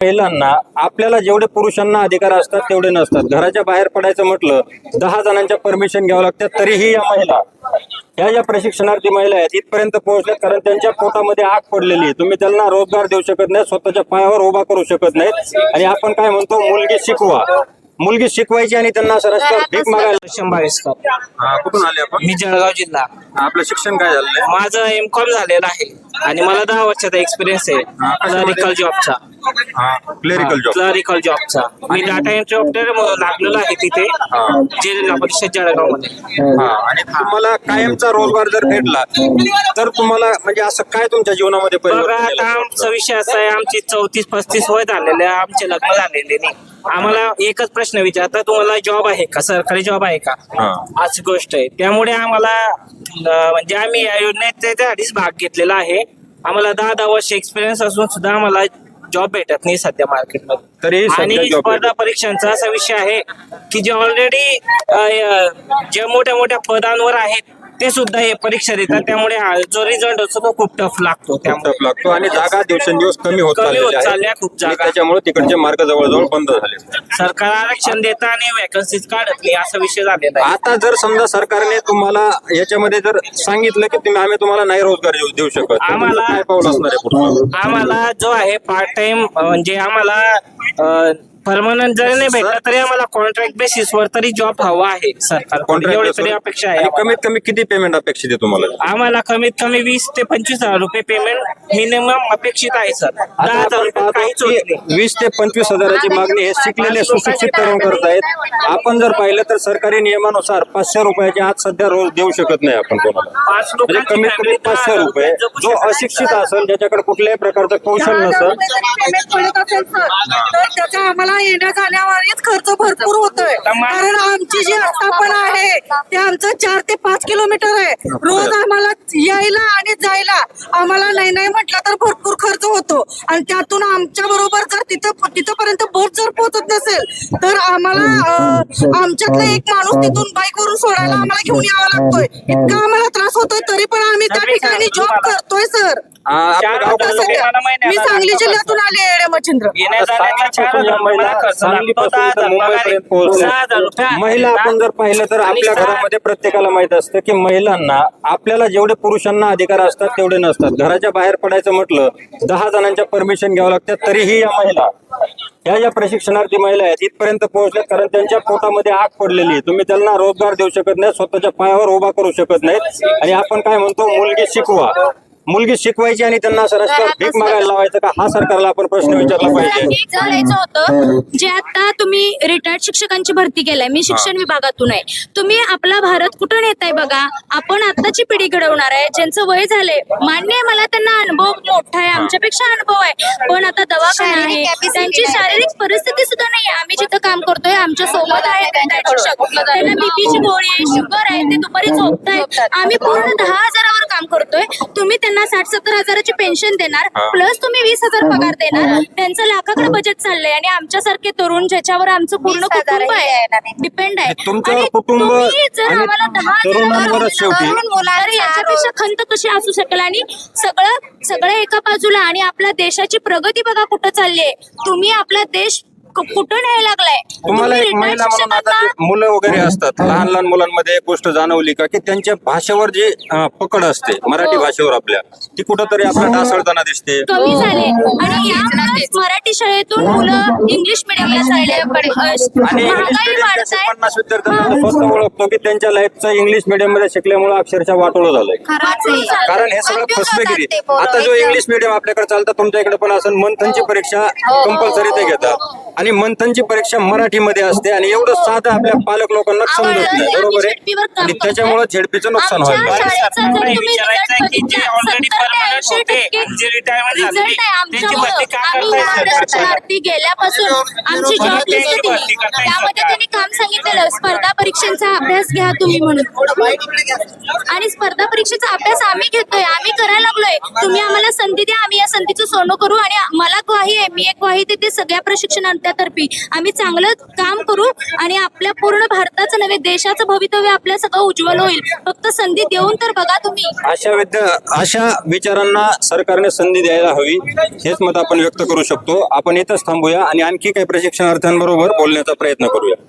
महिलांना आपल्याला जेवढे पुरुषांना अधिकार असतात तेवढे नसतात. घराच्या बाहेर पडायचं म्हटलं दहा जणांच्या परमिशन घ्यावं लागतात तरीही या महिला ह्या ज्या प्रशिक्षणार्थी महिला आहेत इथपर्यंत पोहोचल्यात कारण त्यांच्या पोटामध्ये आग पडलेली आहे. तुम्ही त्यांना रोजगार देऊ शकत नाही स्वतःच्या पायावर उभा करू शकत नाहीत. आणि आपण काय म्हणतो मुलगी शिकवा. मुलगी शिकवायची आणि त्यांना असं रस्त्यावर भीक मागायला शंभावीसकर हा, कुठून आले आपण? मी जळगाव जिल्हा. आपलं शिक्षण काय झालेलं आहे माझं एम कॉम झालेलं आहे. आणि मला दहा वर्षाचा एक्सपिरियन्स आहे. जॉबचा क्लेरिकल जॉब क्लरिकल जॉबचा मी डाटा एंट्री ऑपरेटर लागलेलो आहे तिथे जिल्हा परिषद जळगावमध्ये हा आणि तुम्हाला कायमचा रोजगार जर भेटला तर तुम्हाला म्हणजे असं काय तुमच्या जीवनामध्ये बघा परिवर्तन आता केलं? आमचा विषय असा आहे आमची चौतीस पस्तीस वय झालेले आहे आमचे लग्न झालेले नाही. आम्हाला एकच प्रश्न विचारता तुम्हाला जॉब आहे का? सरकारी जॉब आहे का? हा. अशी गोष्ट आहे. त्यामुळे आम्हाला अं, म्हणजे आम्ही या योजनेत त्याच्यासाठीच भाग घेतलेला आहे. आम्हाला दहा दहा वर्ष एक्सपिरियन्स असून सुद्धा आम्हाला जॉब भेटत नाही सध्या मार्केटमध्ये सध्या आणि job स्पर्धा परीक्षांचा असा विषय आहे की जे ऑलरेडी जे मोठ्या मोठ्या पदांवर आहेत ते सुद्धा हे परीक्षा देतात. त्यामुळे हा जो रिझल्ट असतो तो खूप टफ लागतो. त्यामुळे टफ लागतो आणि जागा दिवसेंदिवस कमी होत कमी होत चाललेल्या आहेत. चालल्या खूप आणि जागा. त्याच्यामुळे तिकडचे मार्ग जवळजवळ बंद झाले. सरकार आरक्षण देतं आणि वॅकन्सीज काढत नाही असा विषय झालेला आहे. आता जर समजा सरकारने तुम्हाला याच्यामध्ये जर सांगितलं की तुम्ही आम्ही तुम्हाला नाही रोजगार देऊ- देऊ शकत तर तुमचं आम्हाला- काय पाऊल असणार आहे पुढचं आम्हाला जो आहे पार्ट टाइम म्हणजे आम्हाला परमनंट जरी नाही भेटला तरी आम्हाला कॉन्ट्रॅक्ट बेसिस वर तरी जॉब हवा आहे सरकार एवढी तरी. अपेक्षा आहे आणि. कमीत कमी किती पेमेंट अपेक्षित आहे तुम्हाला? आम्हाला कमीत कमी वीस ते पंचवीस हजार रुपये पेमेंट मिनिमम अपेक्षित आहे सर आता दहा हजार रुपये पाहतो काहीच होत नाही. की वीस ते पंचवीस हजाराची मागणी हे शिकलेले सुशिक्षित तरुण करतायत. आपण जर पाहिलं तर सरकारी नियमानुसार पाचशे रुपयाच्या आत सध्या रोज देऊ शकत नाही आपण कोणाला. पाच म्हणजे लोकांची कमीत कमी family दहा पाचशे हजार रुपये जगू जो शकत अशिक्षित सर. असेल ज्याच्याकडे कुठल्याही प्रकारचं कौशल नसेल. पेमेंट पडत असेल सर तर त्याचा आम्हाला येण्या जाण्यावरच खर्च भरपूर होतोय. कारण आमची जी आस्थापना आहे ते आमचं चार ते पाच किलोमीटर आहे. रोज आम्हाला यायला आणि जायला आम्हाला नाही नाही म्हटलं तर भरपूर खर्च होतो. आणि त्यातून आमच्या बरोबर जर तिथं तिथपर्यंत बोट जर पोहोचत नसेल तर आम्हाला अं, आमच्यातला एक माणूस तिथून बाईक वरून सोडायला आम्हाला घेऊन यावा लागतोय. इतका आम्हाला त्रास होतोय तरी पण आम्ही त्या ठिकाणी जॉब करतोय सर मी सांगली जिल्ह्यातून आले मच्छिंद्र. या महिला खर्च लागतो. सांगलीपासून दहा तर हजार मुंबईपर्यंत पगार आहे. सहा हजार रुपये पोहोचल्या महिला आपण जर पाहिलं तर आणि आपल्या सहा- घरामध्ये प्रत्येकाला माहीत असतं की महिलांना आपल्याला जेवढे पुरुषांना अधिकार असतात तेवढे नसतात. घराच्या बाहेर पडायचं म्हटलं दहा जणांच्या परमिशन घ्यावं लागतात तरीही या महिला ह्या ज्या प्रशिक्षणार्थी महिला आहेत इथपर्यंत पोहोचल्यात कारण त्यांच्या पोटामध्ये आग पडलेली आहे. तुम्ही त्यांना रोजगार देऊ शकत नाही स्वतःच्या पायावर उभा करू शकत नाहीत. आणि आपण काय म्हणतो मुलगी शिकवा. मुलगी शिकवायची आणि त्यांना असं रस्त्यावर भीक मागायला लावायचं का? हा सरकारला आपण प्रश्न विचारला पाहिजे. एक चालायचं होतं. जे आता तुम्ही रिटायर्ड शिक्षकांची भरती केलाय मी शिक्षण विभागातून आहे. तुम्ही आपला भारत कुठं नेताय बघा? आपण आताची पिढी घडवणार आहे. ज्यांचं वय झालंय मान्य आहे मला त्यांना अनुभव मोठा आहे आमच्यापेक्षा अनुभव आहे. पण आता दवाखाना आहे त्यांची शारीरिक परिस्थिती सुद्धा नाही आम्ही जिथं काम करतोय आमच्यासोबत आहे रिटायर्ड शिक्षक. त्यांना बीपीची गोळी आहे शुगर आहे ते दुपारी झोपतायत. आम्ही पूर्ण दहा हजारावर करतोय. तुम्ही त्यांना साठ सत्तर हजाराची पेन्शन देणार प्लस तुम्ही वीस हजार पगार देणार. त्यांचं लाखाकडे बजेट चाललंय आणि आमच्यासारखे तरुण ज्याच्यावर आमचं पूर्ण कुटुंब आहे डिपेंड आहे. तुमचं आणि कुटुंब तुम्ही जर आणि आम्हाला दहा तर याच्यापेक्षा खंत कशी असू शकेल? आणि सगळं सगळं एका बाजूला आणि आपल्या देशाची प्रगती बघा कुठं चालली आहे तुम्ही आपला देश क- कुठं न्यायला लागलाय? तुम्हाला तुम्ही एक retired महिला म्हणून आता शिक्षकांना जे मुलं वगैरे असतात. लहान लहान मुलांमध्ये एक गोष्ट जाणवली का की त्यांच्या भाषेवर जी अं, पकड असते मराठी हो. भाषेवर आपल्या ती कुठंतरी आपल्या ढासळताना दिसते. कमी झाले. आणि यामुळेच मराठी शाळेतून मुलं इंग्लिश मिडियमला चालले आणि इंग्लिश महागाई मिडियमचे वाढत पन्नास विद्यार्थ्यांना फक्त ओळखतो की त्यांच्या लाईफचं इंग्लिश मिडियममध्ये शिकल्यामुळे अक्षरशः वाटोळं झालंय. कारण हे सगळं फसवेगिरी. आता जो इंग्लिश मिडियम आपल्याकडे चालतं तुमच्या इकडे पण असेल मंथनची परीक्षा कंपल्सरी ते घेतात. आणि मंथनची परीक्षा मराठीमध्ये असते आणि एवढं साधं आपल्या पालक लोकांना समजत नाही बरोबर आहे? आणि त्याच्यामुळे झेडपीचं नुकसान भरती गेल्यापासून आमची जॉब लिस्ट दिली त्यामध्ये. त्यांनी काम सांगितलेलं स्पर्धा परीक्षांचा अभ्यास घ्या तुम्ही म्हणून. आणि स्पर्धा परीक्षेचा अभ्यास आम्ही घेतोय आम्ही करायला लागलोय. तुम्ही आम्हाला संधी द्या आम्ही या संधीचं सोनं करू आणि मला ग्वाही आहे मी एक ग्वाही देते सगळ्या प्रशिक्षणार्थी आपल्यातर्फी आम्ही चांगलं काम करू आणि आपल्या पूर्ण भारताचं नव्हे देशाचं भवितव्य आपल्या सगळं उज्ज्वल होईल. फक्त संधी देऊन तर बघा तुम्ही. अशा विद्या अशा विचारांना सरकारने संधी द्यायला हवी हेच मत आपण व्यक्त करू शकतो. आपण इथंच थांबूया आणि आणखी काही प्रशिक्षणार्थ्यांबरोबर बोलण्याचा प्रयत्न करूया.